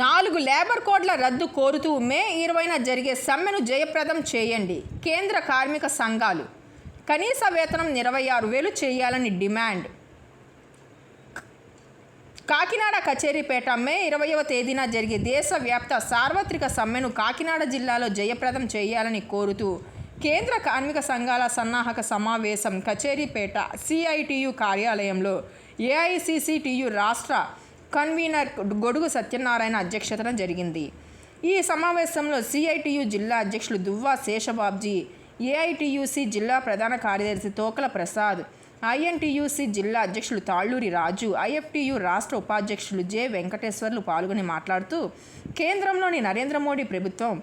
నాలుగు లేబర్ కోడ్ల రద్దు కోరుతూ మే ఇరవైన జరిగే సమ్మెను జయప్రదం చేయండి. కేంద్ర కార్మిక సంఘాలు కనీస వేతనం ఇరవై ఆరు వేలు చేయాలని డిమాండ్. కాకినాడ కచేరీపేట మే ఇరవయవ తేదీన జరిగే దేశవ్యాప్త సార్వత్రిక సమ్మెను కాకినాడ జిల్లాలో జయప్రదం చేయాలని కోరుతూ కేంద్ర కార్మిక సంఘాల సన్నాహక సమావేశం కచేరీపేట సిఐటియు కార్యాలయంలో ఏఐసిసిటియు రాష్ట్ర కన్వీనర్ గొడుగు సత్యనారాయణ అధ్యక్షతన జరిగింది. ఈ సమావేశంలో సిఐటియు జిల్లా అధ్యక్షులు దువ్వా శేషబాబ్జీ ఏఐటియుసి జిల్లా ప్రధాన కార్యదర్శి తోకల ప్రసాద్ ఐఎన్టీయూసీ జిల్లా అధ్యక్షులు తాళ్ళూరి రాజు ఐఎఫ్టీయు రాష్ట్ర ఉపాధ్యక్షులు జె వెంకటేశ్వర్లు పాల్గొని మాట్లాడుతూ కేంద్రంలోని నరేంద్ర మోడీ ప్రభుత్వం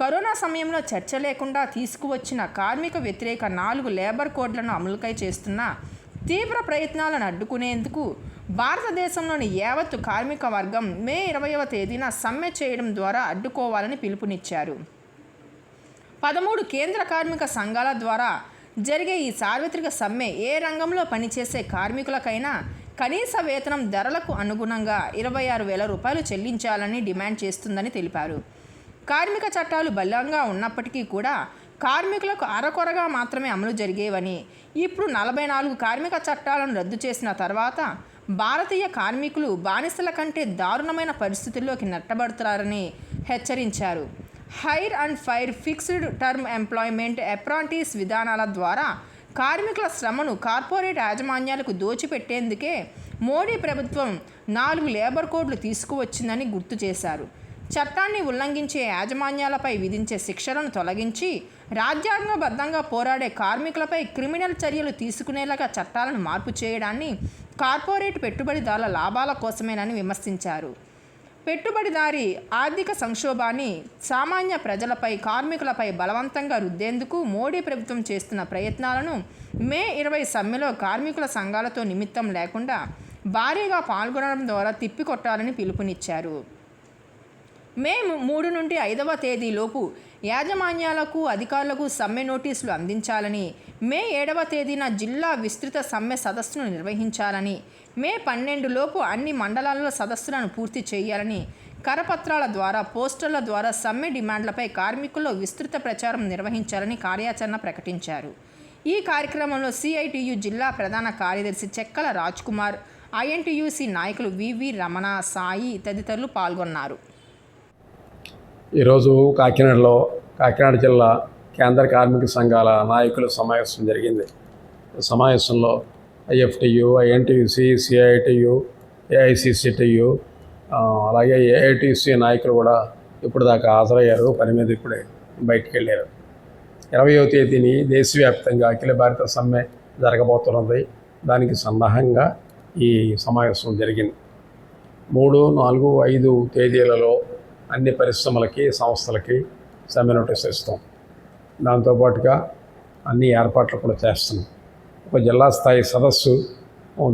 కరోనా సమయంలో చర్చ లేకుండా తీసుకువచ్చిన కార్మిక వ్యతిరేక నాలుగు లేబర్ కోడ్లను అమలుకై చేస్తున్న తీవ్ర ప్రయత్నాలను అడ్డుకునేందుకు భారతదేశంలోని యావత్తు కార్మిక వర్గం మే ఇరవైవ తేదీన సమ్మె చేయడం ద్వారా అడ్డుకోవాలని పిలుపునిచ్చారు. పదమూడు కేంద్ర కార్మిక సంఘాల ద్వారా జరిగే ఈ సార్వత్రిక సమ్మె ఏ రంగంలో పనిచేసే కార్మికులకైనా కనీస వేతనం ధరలకు అనుగుణంగా ఇరవై ఆరు వేల రూపాయలు చెల్లించాలని డిమాండ్ చేస్తుందని తెలిపారు. కార్మిక చట్టాలు బలంగా ఉన్నప్పటికీ కూడా కార్మికులకు అరకొరగా మాత్రమే అమలు జరిగేవని ఇప్పుడు నలభై నాలుగు కార్మిక చట్టాలను రద్దు చేసిన తర్వాత భారతీయ కార్మికులు బానిసల కంటే దారుణమైన పరిస్థితుల్లోకి నెట్టబడుతున్నారని హెచ్చరించారు. Hire and fire fixed term employment apprentice విధానాల ద్వారా కార్మికుల శ్రమను కార్పొరేట్ యాజమాన్యాలకు దోచిపెట్టేందుకే మోడీ ప్రభుత్వం నాలుగు లేబర్ కోడ్లు తీసుకువచ్చిందని గుర్తు చేశారు. చట్టాన్ని ఉల్లంఘించే యాజమాన్యాలపై విధించే శిక్షలను తొలగించి రాజ్యాంగబద్ధంగా పోరాడే కార్మికులపై క్రిమినల్ చర్యలు తీసుకునేలాగా చట్టాలను మార్పు చేయడాన్ని కార్పొరేట్ పెట్టుబడిదారుల లాభాల కోసమేనని విమర్శించారు. పెట్టుబడిదారి ఆర్థిక సంక్షోభాన్ని సామాన్య ప్రజలపై కార్మికులపై బలవంతంగా రుద్దేందుకు మోడీ ప్రభుత్వం చేస్తున్న ప్రయత్నాలను మే ఇరవై సమ్మెలో కార్మికుల సంఘాలతో నిమిత్తం లేకుండా భారీగా పాల్గొనడం ద్వారా తిప్పికొట్టాలని పిలుపునిచ్చారు. మే మూడు నుండి ఐదవ తేదీలోపు యాజమాన్యాలకు అధికారులకు సమ్మె నోటీసులు అందించాలని మే ఏడవ తేదీన జిల్లా విస్తృత సమ్మె సదస్సును నిర్వహించాలని మే పన్నెండులోపు అన్ని మండలాల్లో సదస్సులను పూర్తి చేయాలని కరపత్రాల ద్వారా పోస్టర్ల ద్వారా సమ్మె డిమాండ్లపై కార్మికుల్లో విస్తృత ప్రచారం నిర్వహించాలని కార్యాచరణ ప్రకటించారు. ఈ కార్యక్రమంలో సిఐటియు జిల్లా ప్రధాన కార్యదర్శి చెక్కల రాజ్కుమార్ ఐఎన్టీయూసీ నాయకులు వివి రమణ సాయి తదితరులు పాల్గొన్నారు. ఈరోజు కాకినాడలో కాకినాడ జిల్లా కేంద్ర కార్మిక సంఘాల నాయకుల సమావేశం జరిగింది. సమావేశంలో ఐఎఫ్టియు ఐఎన్టీయూసి సిఐటియు ఏఐసిసిటియు అలాగే ఏఐటిసి నాయకులు కూడా ఇప్పుడు దాకా హాజరయ్యారు. పని మీద ఇప్పుడే బయటికి వెళ్ళారు. ఇరవయో తేదీని దేశవ్యాప్తంగా అఖిల భారత సమ్మె జరగబోతున్నది. దానికి సన్నాహంగా ఈ సమావేశం జరిగింది. మూడు నాలుగు ఐదు తేదీలలో అన్ని పరిశ్రమలకి సంస్థలకి సమ్మె నోటీస్ ఇస్తాం. దాంతోపాటుగా అన్ని ఏర్పాట్లు కూడా చేస్తున్నాం. ఒక జిల్లా స్థాయి సదస్సు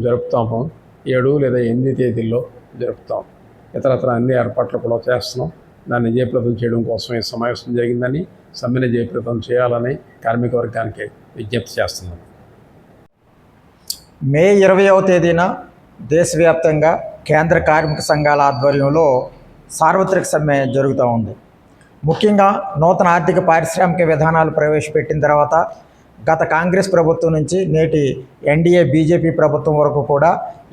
జరుపుతాము. ఏడు లేదా ఎనిమిది తేదీల్లో జరుపుతాం. ఇతరత్ర అన్ని ఏర్పాట్లు కూడా చేస్తున్నాం. దాన్ని జయప్రదం చేయడం కోసం ఈ సమావేశం జరిగిందని సమ్మెను జయప్రదం చేయాలని కార్మిక వర్గానికి విజ్ఞప్తి చేస్తున్నాను మే ఇరవయవ తేదీన దేశవ్యాప్తంగా కేంద్ర కార్మిక సంఘాల ఆధ్వర్యంలో సార్వత్రిక సమ్మె జరుగుతూ ఉంది. ముఖ్యంగా నూతన ఆర్థిక పారిశ్రామిక విధానాలు ప్రవేశపెట్టిన తర్వాత గత కాంగ్రెస్ ప్రభుత్వం నుంచి నేటి ఎన్డీఏ బీజేపీ ప్రభుత్వం వరకు కూడా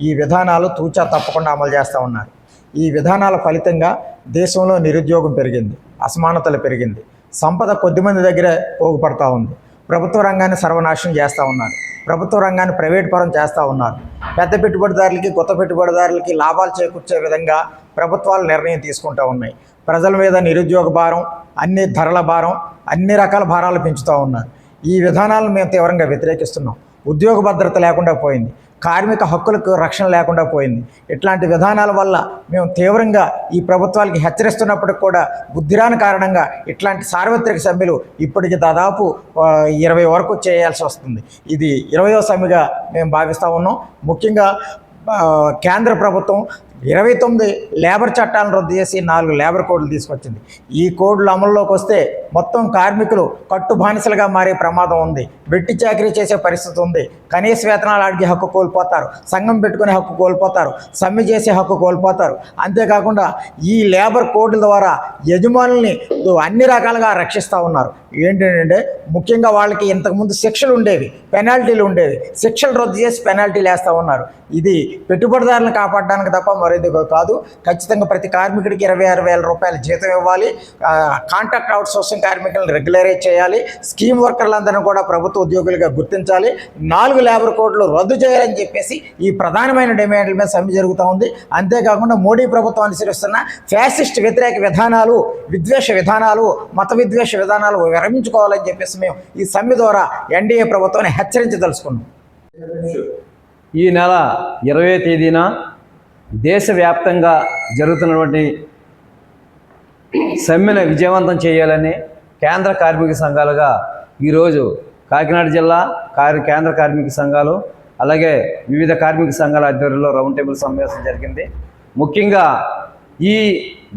ఈ విధానాలు తూచా తప్పకుండా అమలు చేస్తూ ఉన్నారు. ఈ విధానాల ఫలితంగా దేశంలో నిరుద్యోగం పెరిగింది అసమానతలు పెరిగింది సంపద కొద్దిమంది దగ్గరే పోగుపడతా ఉంది. ప్రభుత్వ రంగాన్ని సర్వనాశనం చేస్తూ ఉన్నారు ప్రభుత్వ రంగాన్ని ప్రైవేట్ పరం చేస్తూ ఉన్నారు. పెద్ద పెట్టుబడిదారులకి కొత్త పెట్టుబడిదారులకి లాభాలు చేకూర్చే విధంగా ప్రభుత్వాలు నిర్ణయం తీసుకుంటూ ఉన్నాయి. ప్రజల మీద నిరుద్యోగ భారం అన్ని ధరల భారం అన్ని రకాల భారాలు పెంచుతూ ఉన్నారు. ఈ విధానాలను మేము తీవ్రంగా వ్యతిరేకిస్తున్నాం. ఉద్యోగ భద్రత లేకుండా పోయింది. కార్మిక హక్కులకు రక్షణ లేకుండా పోయింది. ఇట్లాంటి విధానాల వల్ల మేము తీవ్రంగా ఈ ప్రభుత్వాలకి హెచ్చరిస్తున్నప్పటికి కూడా బుద్ధిరాని కారణంగా ఇట్లాంటి సార్వత్రిక సమ్మెలు ఇప్పటికి దాదాపు ఇరవై వరకు చేయాల్సి వస్తుంది. ఇది ఇరవయో సమ్మెగా మేము భావిస్తూ ఉన్నాం. ముఖ్యంగా కేంద్ర ప్రభుత్వం ఇరవై తొమ్మిది లేబర్ చట్టాలను రద్దు చేసి నాలుగు లేబర్ కోడ్లు తీసుకొచ్చింది. ఈ కోడ్లు అమల్లోకి వస్తే మొత్తం కార్మికులు కట్టు బానిసలుగా మారే ప్రమాదం ఉంది. వెట్టి చాకరీ చేసే పరిస్థితి ఉంది. కనీస వేతనాలు అడిగే హక్కు కోల్పోతారు. సంఘం పెట్టుకునే హక్కు కోల్పోతారు. సమ్మె చేసే హక్కు కోల్పోతారు. అంతేకాకుండా ఈ లేబర్ కోడ్ల ద్వారా యజమానుల్ని అన్ని రకాలుగా రక్షిస్తూ ఉన్నారు. ఏంటంటే ముఖ్యంగా వాళ్ళకి ఇంతకుముందు శిక్షలు ఉండేవి పెనాల్టీలు ఉండేవి. శిక్షలు రద్దు చేసి పెనాల్టీలు వేస్తూ ఉన్నారు. ఇది పెట్టుబడిదారులను కాపాడడానికి తప్ప మరేది కాదు. ఖచ్చితంగా ప్రతి కార్మికుడికి ఇరవై ఆరు వేల రూపాయల జీతం ఇవ్వాలి. కాంట్రాక్ట్ అవుట్ సోర్సింగ్ కార్మికులను రెగ్యులరైజ్ చేయాలి. స్కీమ్ వర్కర్లందరినీ కూడా ప్రభుత్వ ఉద్యోగులుగా గుర్తించాలి. నాలుగు లేబర్ కోడ్లు రద్దు చేయాలని చెప్పేసి ఈ ప్రధానమైన డిమాండ్ల మీద సమ్మె జరుగుతూ ఉంది. అంతేకాకుండా మోడీ ప్రభుత్వం అనుసరిస్తున్న ఫ్యాసిస్ట్ వ్యతిరేక విధానాలు విద్వేష విధానాలు మత విద్వేష విధానాలు విరమించుకోవాలని చెప్పేసి మేము ఈ సమ్మె ద్వారా ఎన్డీఏ ప్రభుత్వాన్ని హెచ్చరించదలుచుకున్నాం ఈ నెల ఇరవై తేదీన దేశవ్యాప్తంగా జరుగుతున్నటువంటి సమ్మెను విజయవంతం చేయాలని కేంద్ర కార్మిక సంఘాలుగా ఈరోజు కాకినాడ జిల్లా కార్ కేంద్ర కార్మిక సంఘాలు అలాగే వివిధ కార్మిక సంఘాల ఆధ్వర్యంలో రౌండ్ టేబుల్ సమావేశం జరిగింది. ముఖ్యంగా ఈ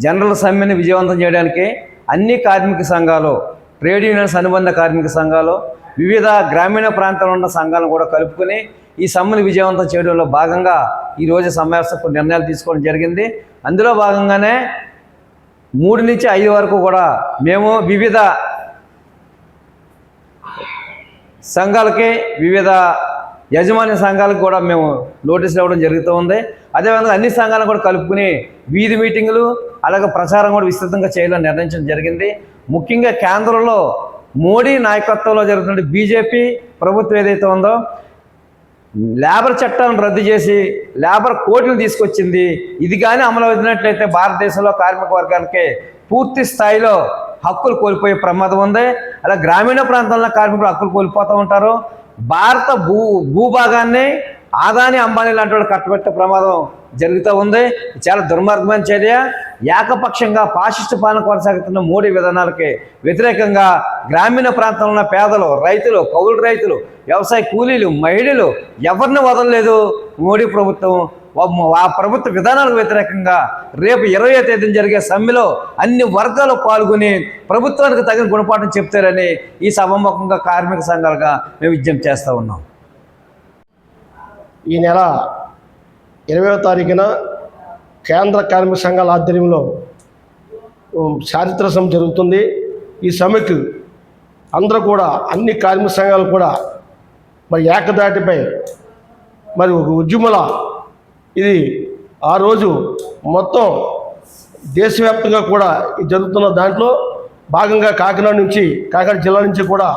జనరల్ సమ్మెని విజయవంతం చేయడానికి అన్ని కార్మిక సంఘాలు ట్రేడ్ యూనియన్స్ అనుబంధ కార్మిక సంఘాలు వివిధ గ్రామీణ ప్రాంతాల్లో ఉన్న సంఘాలను కూడా కలుపుకొని ఈ సమ్మెను విజయవంతం చేయడంలో భాగంగా ఈరోజు సమావేశం నిర్ణయాలు తీసుకోవడం జరిగింది. అందులో భాగంగానే మూడు నుంచి ఐదు వరకు కూడా మేము వివిధ సంఘాలకి వివిధ యజమాని సంఘాలకు కూడా మేము నోటీసులు ఇవ్వడం జరుగుతూ ఉంది. అదేవిధంగా అన్ని సంఘాలను కూడా కలుపుకుని వీధి మీటింగులు అలాగే ప్రచారం కూడా విస్తృతంగా చేయాలని నిర్ణయించడం జరిగింది. ముఖ్యంగా కేంద్రంలో మోడీ నాయకత్వంలో జరుగుతున్న బీజేపీ ప్రభుత్వం ఏదైతే ఉందో లేబర్ చట్టాలను రద్దు చేసి లేబర్ కోడ్లను తీసుకొచ్చింది. ఇది కానీ అమలు అవుతున్నట్లయితే భారతదేశంలో కార్మిక వర్గానికి పూర్తి స్థాయిలో హక్కులు కోల్పోయే ప్రమాదం ఉంది. అలా గ్రామీణ ప్రాంతాల్లో కార్మికులు హక్కులు కోల్పోతూ ఉంటారు. భారత భూ భూభాగాన్ని ఆదాని అంబానీ లాంటి వాళ్ళు కట్టబెట్టే ప్రమాదం జరుగుతూ ఉంది. చాలా దుర్మార్గమైన చర్య. ఏకపక్షంగా పాశిష్ట పాలన కొనసాగుతున్న మోడీ విధానాలకి వ్యతిరేకంగా గ్రామీణ ప్రాంతంలో ఉన్న పేదలు రైతులు కౌలు రైతులు వ్యవసాయ కూలీలు మహిళలు ఎవరిని వదలలేదు మోడీ ప్రభుత్వం. ఆ ప్రభుత్వ విధానాలకు వ్యతిరేకంగా రేపు ఇరవై తేదీన జరిగే సమ్మెలో అన్ని వర్గాలు పాల్గొని ప్రభుత్వానికి తగిన గుణపాఠం చెప్తారని ఈ సభముఖంగా కార్మిక సంఘాలుగా మేము విజ్ఞప్తి చేస్తూ ఉన్నాం. ఈ నెల ఇరవైవ తారీఖున కేంద్ర కార్మిక సంఘాల ఆధ్వర్యంలో చారిత్ర సమ్మె జరుగుతుంది. ఈ సమ్మెకు అందరూ కూడా అన్ని కార్మిక సంఘాలు కూడా మరి ఏకదాటిపై మరి ఒక ఉద్యమల ఇది ఆ రోజు మొత్తం దేశవ్యాప్తంగా కూడా ఇది జరుగుతున్న దాంట్లో భాగంగా కాకినాడ నుంచి కాకినాడ జిల్లా నుంచి కూడా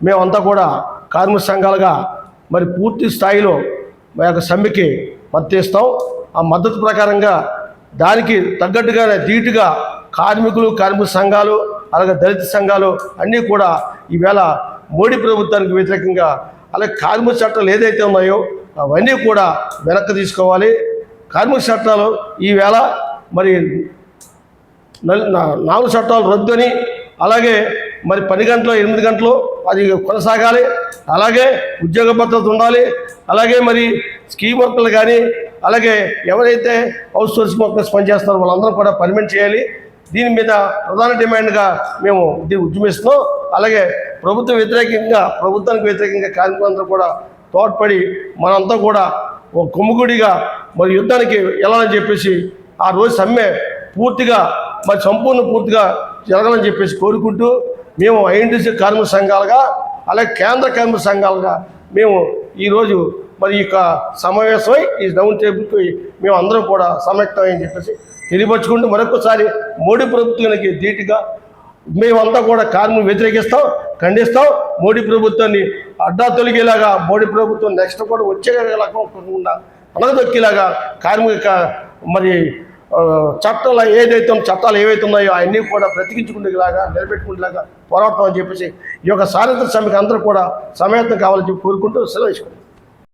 మేమంతా కూడా కార్మిక సంఘాలుగా మరి పూర్తి స్థాయిలో మా యొక్క సమ్మెకి మద్దతు ఇస్తాం. ఆ మద్దతు ప్రకారంగా దానికి తగ్గట్టుగానే ధీటుగా కార్మికులు కార్మిక సంఘాలు అలాగే దళిత సంఘాలు అన్నీ కూడా ఈవేళ మోడీ ప్రభుత్వానికి వ్యతిరేకంగా అలాగే కార్మిక చట్టాలు ఏదైతే ఉన్నాయో అవన్నీ కూడా వెనక్కి తీసుకోవాలి. కార్మిక చట్టాలు ఈవేళ మరి నా- నాలుగు చట్టాలు రద్దు అని అలాగే మరి పది గంటలు ఎనిమిది గంటలు అది కొనసాగాలి. అలాగే ఉద్యోగ భద్రత ఉండాలి. అలాగే మరి స్కీమ్ వర్కర్లు కానీ అలాగే ఎవరైతే హౌస్ సోర్స్ వర్కర్స్ పనిచేస్తారో వాళ్ళందరూ కూడా పర్మిట్ చేయాలి. దీని మీద ప్రధాన డిమాండ్గా మేము దీన్ని ఉద్యమిస్తున్నాం. అలాగే ప్రభుత్వ వ్యతిరేకంగా ప్రభుత్వానికి వ్యతిరేకంగా కార్మికులందరూ కూడా తోడ్పడి మనంతా కూడా ఒక కొమ్ముగుడిగా మరి యుద్ధానికి వెళ్ళాలని చెప్పేసి ఆ రోజు సమ్మె పూర్తిగా మరి సంపూర్ణ పూర్తిగా జరగాలని చెప్పేసి కోరుకుంటూ మేము ఐఎన్టీసీ కార్మిక సంఘాలుగా అలాగే కేంద్ర కార్మిక సంఘాలుగా మేము ఈరోజు మరి ఈ యొక్క సమావేశమై ఈ డౌన్ టేబుల్కి మేము అందరం కూడా సంయుక్తమని చెప్పేసి తెలియపరచుకుంటూ మరొకసారి మోడీ ప్రభుత్వానికి ధీటుగా మేమంతా కూడా కార్మికులు వ్యతిరేకిస్తాం ఖండిస్తాం. మోడీ ప్రభుత్వాన్ని అడ్డా తొలగేలాగా మోడీ ప్రభుత్వం నెక్స్ట్ కూడా వచ్చేలాగా అనగదొక్కేలాగా కార్మిక మరి చట్టాలు ఏదైతే చట్టాలు ఏవైతే ఉన్నాయో అవన్నీ కూడా బ్రతికించుకునేలాగా నిలబెట్టుకునేలాగా పోరాటం అని చెప్పేసి ఈ యొక్క సాయంత్ర సమ్మెకి అందరూ కూడా సమయత్నం కావాలని చెప్పి కోరుకుంటూ సెలవు